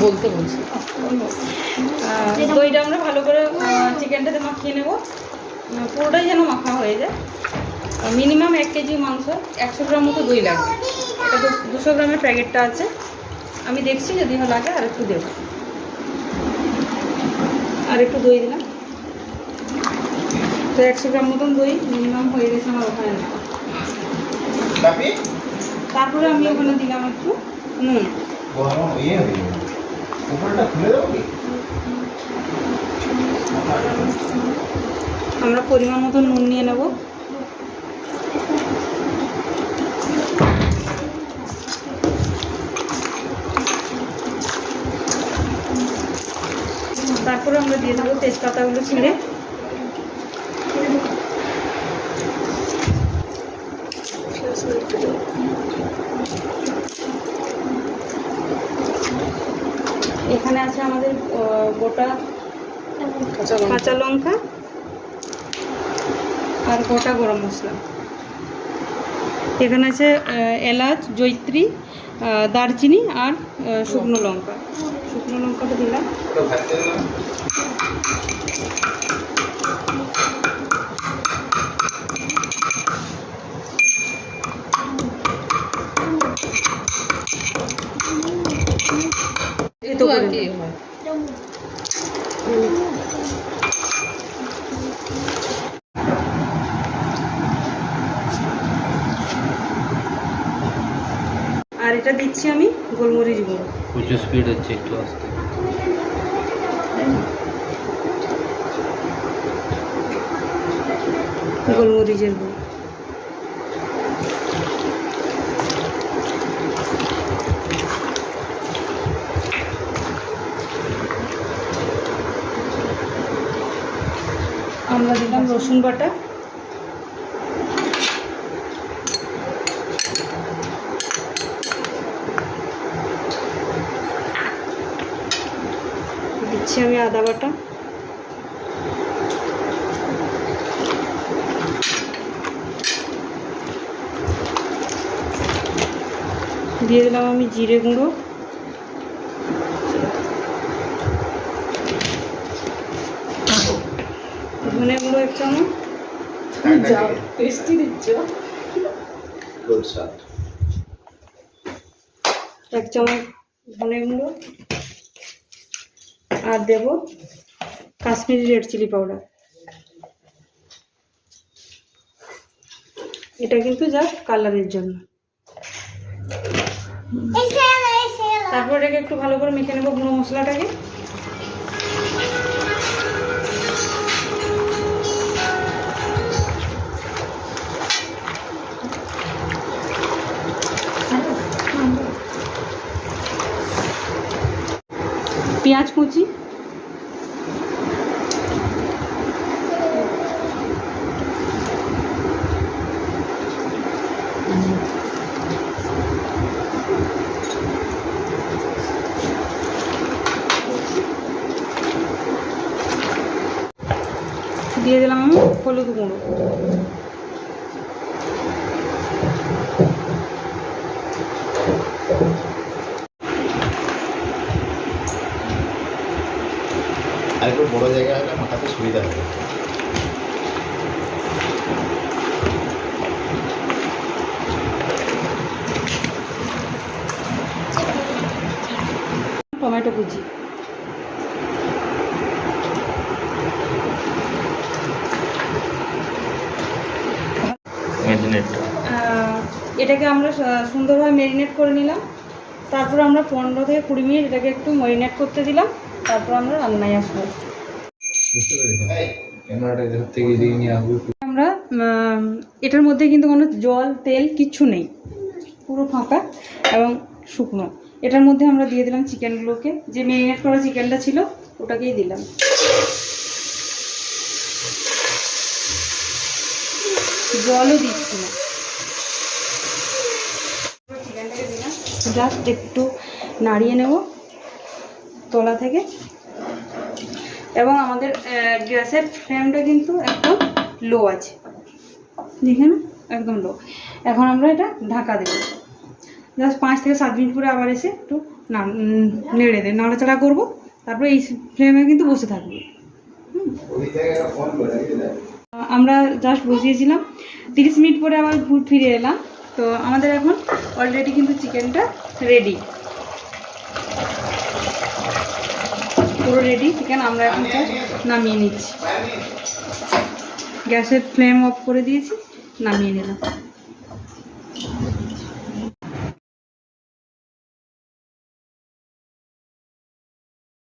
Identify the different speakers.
Speaker 1: বলতে বলছি।
Speaker 2: দইটা আমরা ভালো করে চিকেনটাতে মাখিয়ে নেব। পুরোটাই যেন মাখা হয়ে যায়। মিনিমাম এক কেজি মাংস, একশো গ্রাম মতো দই লাগবে। এটা দু- দুশো গ্রামের প্যাকেটটা আছে। আমি দেখছি, যদি লাগে আর একটু দেবো। আর একটু দই দিলাম। তো একশো গ্রাম মতন দই মিনিমাম হয়ে গেছে আমার ওখানে। তারপরে আমি ওখানে দিলাম একটু নুন।
Speaker 3: কি?
Speaker 2: আমরা পরিমাণ মতো নুন নিয়ে নেব। তারপরে আমরা দিয়ে দেবো তেজপাতাগুলো ছিঁড়ে। এখানে আছে আমাদের গোটা কাঁচা লঙ্কা। আর গোটা গরম মশলা। এখানে আছে এলাচ জৈত্রী দারচিনি আর শুকনো লঙ্কা। শুকনো লঙ্কাটা দিলাম।
Speaker 3: তো ভাজতে দিলাম
Speaker 1: একটু আর হয়।
Speaker 2: আর এটা দিচ্ছি আমি গোলমরিচ গুঁড়ো।
Speaker 4: প্রচুর স্পিড হচ্ছে একটু আসতে।
Speaker 2: গোলমরিচের গুঁড়ো। আমরা দিলাম রসুন বাটা। দিচ্ছি আমি আদা বাটা। দিয়ে দিলাম আমি জিরে গুঁড়ো। ধনে গুঁড়ো এক চামচ।
Speaker 1: যা টেস্টি দিচ্ছ।
Speaker 2: এক চামচ ধনে গুঁড়ো। আর দেব কাশ্মীরি রেড চিলি পাউডার। এটা কিন্তু জাস্ট কালারের জন্য। তারপর এটাকে একটু ভালো করে মেখে নেব গুঁড়ো মশলাটাকে। পেঁয়াজ কুচি। দিয়ে দিলাম হলুদ গুঁড়ো।
Speaker 3: আর একটু বড় জায়গা হলে মাখাতে সুবিধা হবে।
Speaker 2: টমেটো কুচি। এটাকে আমরা সুন্দরভাবে ম্যারিনেট করে নিলাম। তারপর আমরা পনেরো থেকে কুড়ি মিনিট এটাকে একটু ম্যারিনেট করতে দিলাম। তারপর আমরা রান্নায় আসব। আমরা এটার মধ্যে কিন্তু কোনো জল তেল কিচ্ছু নেই। পুরো ফাঁকা এবং শুকনো। এটার মধ্যে আমরা দিয়ে দিলাম চিকেনগুলোকে। যে ম্যারিনেট করা চিকেনটা ছিল ওটাকেই দিলাম। জলও দিচ্ছি না। চিকেনটাকে দিলাম। জাস্ট একটু নাড়িয়ে নেব। তলা থেকে। এবং আমাদের গ্যাসের ফ্লেমটা কিন্তু একদম লো আছে। দেখে না একদম লো এখন আমরা এটা ঢাকা দেব। জাস্ট পাঁচ থেকে সাত মিনিট পরে আবার এসে একটু নেড়ে দেয় নাড়াচাড়া করব, তারপরে এই ফ্লেমে কিন্তু বসে থাকবে। আমরা জাস্ট বসিয়েছিলাম। তিরিশ মিনিট পরে আবার ঘুর, ফিরে এলাম। তো আমাদের এখন অলরেডি কিন্তু চিকেনটা রেডি পুরো রেডি চিকেন আমরা এখন নামিয়ে নিচ্ছি। গ্যাসের ফ্লেম অফ করে দিয়েছি নামিয়ে নিলাম।